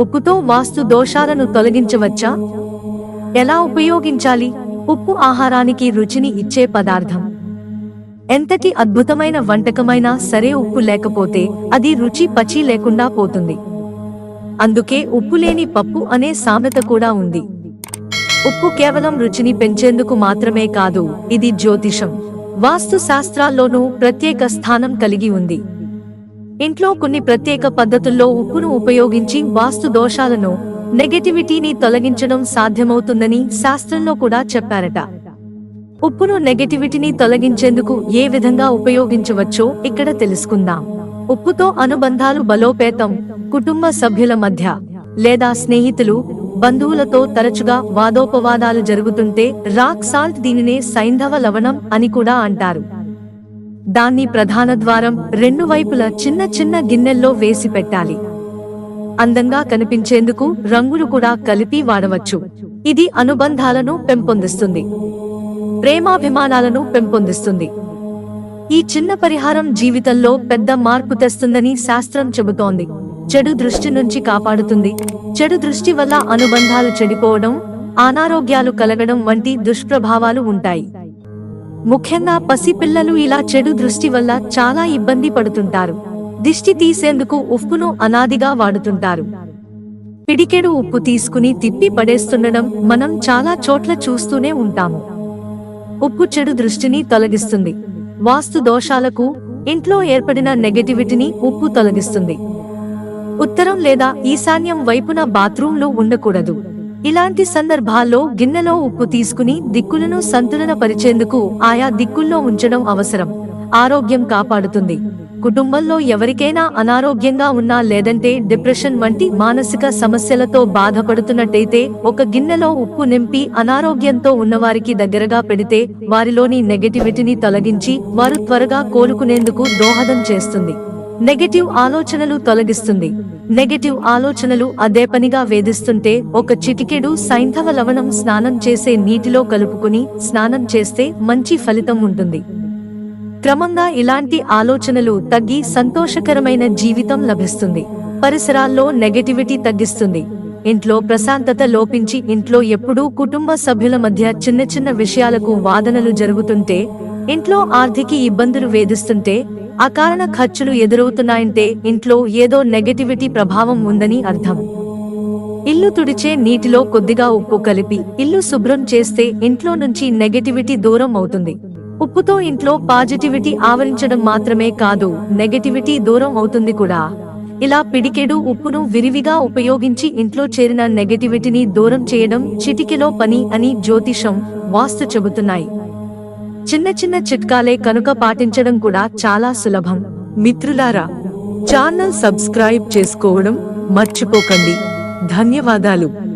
ఉప్పుతో వాస్తు దోషాలను తొలగించవచ్చా? ఎలా ఉపయోగించాలి? ఉప్పు ఆహారానికి రుచిని ఇచ్చే పదార్థం. ఎంతటి అద్భుతమైన వంటకమైనా సరే ఉప్పు లేకపోతే అది రుచి పచి లేకుండా పోతుంది. అందుకే ఉప్పు లేని పప్పు అనే సామెత కూడా ఉంది. ఉప్పు కేవలం రుచిని పెంచేందుకు మాత్రమే కాదు ఇది జ్యోతిషం. వాస్తు శాస్త్రాల్లోనూ ప్రత్యేక స్థానం కలిగి ఉంది. ఇంట్లో కొన్ని ప్రత్యేక పద్ధతుల్లో ఉప్పును ఉపయోగించి వాస్తు దోషాలను నెగటివిటీని తొలగించడం సాధ్యమవుతుందని శాస్త్రంలో కూడా చెప్పారట. ఉప్పును నెగటివిటీని తొలగించేందుకు ఏ విధంగా ఉపయోగించవచ్చో ఇక్కడ తెలుసుకుందాం. ఉప్పుతో అనుబంధాలు బలోపేతం కుటుంబ సభ్యుల మధ్య లేదా స్నేహితులు బంధువులతో తరచుగా వాదోపవాదాలు జరుగుతుంటే రాక్ సాల్ట్ దీనినే సైంధవ లవణం అని కూడా అంటారు. దాన్ని ప్రధాన ద్వారం రెండు వైపుల చిన్న చిన్న గిన్నెల్లో వేసి పెట్టాలి. అందంగా కనిపించేందుకు రంగులు కూడా కలిపి వాడవచ్చు. ఇది అనుబంధాలను పెంపొందిస్తుంది. ప్రేమాభిమానాలను పెంపొందిస్తుంది. ఈ చిన్న పరిహారం జీవితంలో పెద్ద మార్పు తెస్తుందని శాస్త్రం చెబుతోంది. చెడు దృష్టి నుంచి కాపాడుతుంది. చెడు దృష్టి వల్ల అనుబంధాలు చెడిపోవడం అనారోగ్యాలు కలగడం వంటి దుష్ప్రభావాలు ఉంటాయి. ముఖ్యంగా పసిపిల్లలు ఇలా చెడు దృష్టి వల్ల చాలా ఇబ్బంది పడుతుంటారు. దిష్టి తీసేందుకు ఉప్పును అనాదిగా వాడుతుంటారు. పిడికెడు ఉప్పు తీసుకుని తిప్పి పడేస్తుండడం మనం చాలా చోట్ల చూస్తూనే ఉంటాము. ఉప్పు చెడు దృష్టిని తొలగిస్తుంది. వాస్తు దోషాలకు ఇంట్లో ఏర్పడిన నెగటివిటీని ఉప్పు తొలగిస్తుంది. ఉత్తరం లేదా ఈశాన్యం వైపున బాత్రూంలో ఉండకూడదు. ఇలాంటి సందర్భాల్లో గిన్నెలో ఉప్పు తీసుకుని దిక్కులను సంతులన పరిచేందుకు ఆయా దిక్కుల్లో ఉంచడం అవసరం. ఆరోగ్యం కాపాడుతుంది. కుటుంబంలో ఎవరికైనా అనారోగ్యంగా ఉన్నా లేదంటే డిప్రెషన్ వంటి మానసిక సమస్యలతో బాధపడుతున్నట్టయితే ఒక గిన్నెలో ఉప్పు నింపి అనారోగ్యంతో ఉన్నవారికి దగ్గరగా పెడితే వారిలోని నెగటివిటీని తొలగించి వారు త్వరగా కోలుకునేందుకు దోహదం చేస్తుంది. నెగటివ్ ఆలోచనలు తొలగిస్తుంది. నెగటివ్ ఆలోచనలు అదే పనిగా వేధిస్తుంటే ఒక చిటికెడు సైంధవ లవణం స్నానం చేసే నీటిలో కలుపుకుని స్నానం చేస్తే మంచి ఫలితం ఉంటుంది. క్రమంగా ఇలాంటి ఆలోచనలు తగ్గి సంతోషకరమైన జీవితం లభిస్తుంది. పరిసరాల్లో నెగటివిటీ తగ్గిస్తుంది. ఇంట్లో ప్రశాంతత లోపించి ఇంట్లో ఎప్పుడూ కుటుంబ సభ్యుల మధ్య చిన్న చిన్న విషయాలకు వాదనలు జరుగుతుంటే ఇంట్లో ఆర్థిక ఇబ్బందులు వేధిస్తుంటే అకారణ ఖర్చులు ఎదురవుతున్నాయంటే ఇంట్లో ఏదో నెగటివిటీ ప్రభావం ఉందని అర్థం. ఇల్లు తుడిచే నీటిలో కొద్దిగా ఉప్పు కలిపి ఇల్లు శుభ్రం చేస్తే ఇంట్లో నుంచి నెగటివిటీ దూరం అవుతుంది. ఉప్పుతో ఇంట్లో పాజిటివిటీ ఆవరించడం మాత్రమే కాదు నెగటివిటీ దూరం అవుతుంది కూడా. ఇలా పిడికెడు ఉప్పును విరివిగా ఉపయోగించి ఇంట్లో చేరిన నెగటివిటీని దూరం చేయడం చిటికెలో పని అని జ్యోతిషం వాస్తు చెబుతున్నాయి. చిన్న చిన్న చిట్కాలే కనుక పాటించడం కూడా చాలా సులభం. మిత్రులారా ఛానల్ సబ్స్క్రైబ్ చేసుకోవడం మర్చిపోకండి. ధన్యవాదాలు.